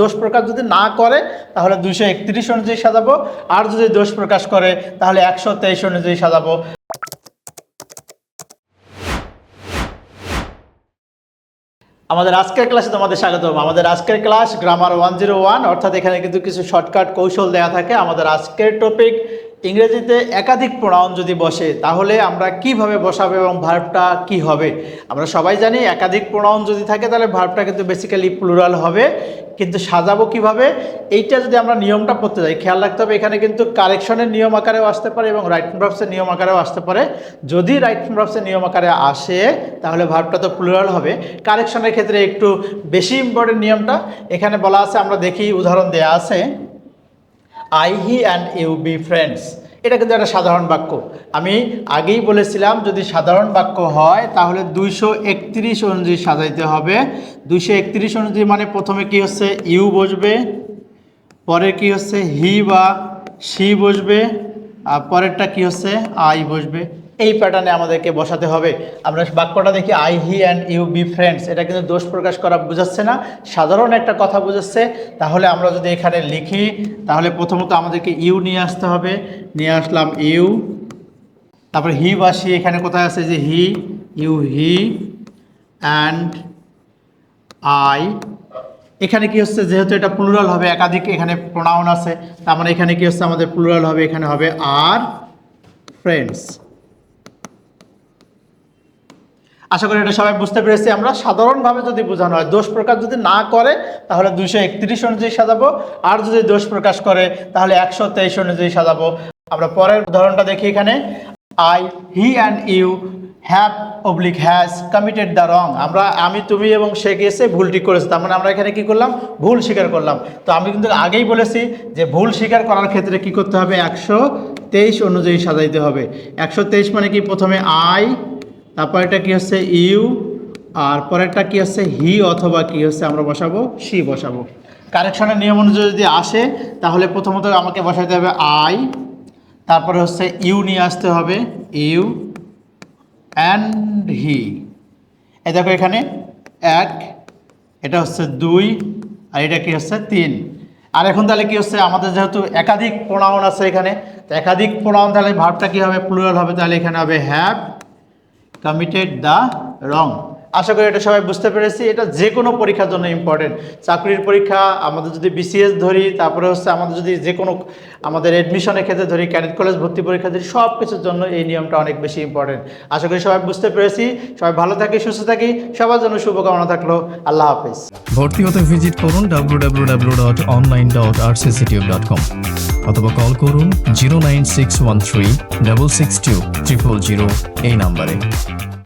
দোষ প্রকাশ যদি না করে, তাহলে দুইশো একত্রিশ অনুযায়ী সাজাবো, আর যদি দোষ প্রকাশ করে, তাহলে একশো তেইশ অনুযায়ী সাজাবো। আমাদের আজকের ক্লাসে তোমাদের স্বাগতম। আমাদের আজকের class grammar one zero one অর্থাৎ এখানে কিন্তু কিছু শর্টকাট কৌশল দেওয়া থাকে। আমাদের আজকের টপিক ইংরেজিতে একাধিক প্রণাউন যদি বসে, তাহলে আমরা কীভাবে বসাবো এবং ভার্বটা কি হবে? আমরা সবাই জানি একাধিক প্রণাউন যদি থাকে, তাহলে ভার্বটা কিন্তু বেসিক্যালি প্লুরাল হবে। কিন্তু সাজাবো কীভাবে? এইটা যদি আমরা নিয়মটা পড়তে যাই, খেয়াল রাখতে হবে, এখানে কিন্তু কারেকশনের নিয়ম আকারেও আসতে পারে এবং রাইট ভার্বসের নিয়ম আকারেও আসতে পারে। যদি রাইট ভার্বসের নিয়ম আকারে আসে, তাহলে ভার্বটা তো প্লুরাল হবে। কারেকশনের ক্ষেত্রে একটু বেশি ইম্পর্টেন্ট নিয়মটা। এখানে বলা আছে, আমরা দেখি, উদাহরণ দেয়া আছে। I he and you be friends এটা কিন্তু একটা সাধারণ বাক্য। আমি আগেই বলেছিলাম, যদি সাধারণ বাক্য হয়, তাহলে দুইশো একত্রিশ অনুযায়ী সাজাইতে হবে। দুইশো একত্রিশ অনুযায়ী মানে প্রথমে কি হচ্ছে? ইউ বসবে, পরে কি হচ্ছে? হি বা সি বসবে, আর পরেরটা কি হচ্ছে? আই বসবে। এই প্যাটার্নে আমাদেরকে বসাতে হবে। আমরা বাক্যটা দেখি I he and you be friends এটা কিন্তু দোষ প্রকাশ করা বোঝাচ্ছে না। সাধারণ একটা কথা বোঝাচ্ছে। তাহলে আমরা যদি এখানে লিখি, তাহলে প্রথমত আমাদেরকে ইউ নিয়ে আসতে হবে। নিয়ে আসলাম ইউ তারপরে হি বা সি এখানে কোথায় আছে? যে he you he and I এখানে কি হচ্ছে? যেহেতু এটা প্লুরাল হবে, একাধিক এখানে প্রোনাউন আছে, তার মানে এখানে কি হচ্ছে? আমাদের প্লুরাল হবে, এখানে হবে আর ফ্রেন্ডস আশা করি এটা সবাই বুঝতে পেরেছি। আমরা সাধারণভাবে যদি বোঝানো হয়, দোষ প্রকাশ যদি না করে, তাহলে দুইশো একত্রিশ অনুযায়ী সাজাবো। আর যদি দোষ প্রকাশ করে, তাহলে একশো তেইশ অনুযায়ী সাজাবো। আমরা পরের উদাহরণটা দেখি এখানে। I he and you have oblique has committed the wrong আমরা, আমি, তুমি এবং সে গিয়েছে, ভুলটি করেছে। তার মানে আমরা এখানে কি করলাম? ভুল স্বীকার করলাম। তো আমি কিন্তু আগেই বলেছি যে ভুল স্বীকার করার ক্ষেত্রে কি করতে হবে? একশো তেইশ অনুযায়ী সাজাইতে হবে। একশো তেইশ মানে কি? প্রথমে আই তারপর এটা কি হচ্ছে? ইউ, আর পরেরটা কি হচ্ছে? হি অথবা কি হচ্ছে? আমরা বসাবো? সি বসাবো। কারেকশনের নিয়ম অনুযায়ী যদি আসে, তাহলে প্রথমত আমাকে বসাতে হবে আই, তারপরে হচ্ছে ইউ নিয়ে আসতে হবে, ইউ অ্যান্ড হি। এই দেখো এখানে, এক, এটা হচ্ছে দুই, আর এটা কি হচ্ছে? তিন। আর এখন তাহলে কি হচ্ছে? আমাদের যেহেতু একাধিক প্রোনাউন আছে এখানে, তো একাধিক প্রোনাউন তাহলে ভাবটা কী হবে? প্লুরাল হবে, তাহলে এখানে হবে হ্যাভ কমিটেড দ্য রং আশা করি এটা সবাই বুঝতে পেরেছি। এটা যে কোনো পরীক্ষার জন্য ইম্পর্টেন্ট চাকরির পরীক্ষা, আমাদের যদি বিসিএস ধরি, তারপরে হচ্ছে আমাদের যদি যে কোনো আমাদের অ্যাডমিশনের ক্ষেত্রে ধরি ক্যাডেট কলেজ ভর্তি পরীক্ষা ধরি সব কিছুর জন্য এই নিয়মটা অনেক বেশি ইম্পর্টেন্ট আশা করি সবাই বুঝতে পেরেছি। সবাই ভালো থাকি, সুস্থ থাকি। সবার জন্য শুভকামনা থাকল। আল্লাহ হাফিজ। ভর্তি হতে ভিজিট করুন www.online.rcctube.com অথবা কল করুন zero nine six one three double six two triple zero এই নাম্বারে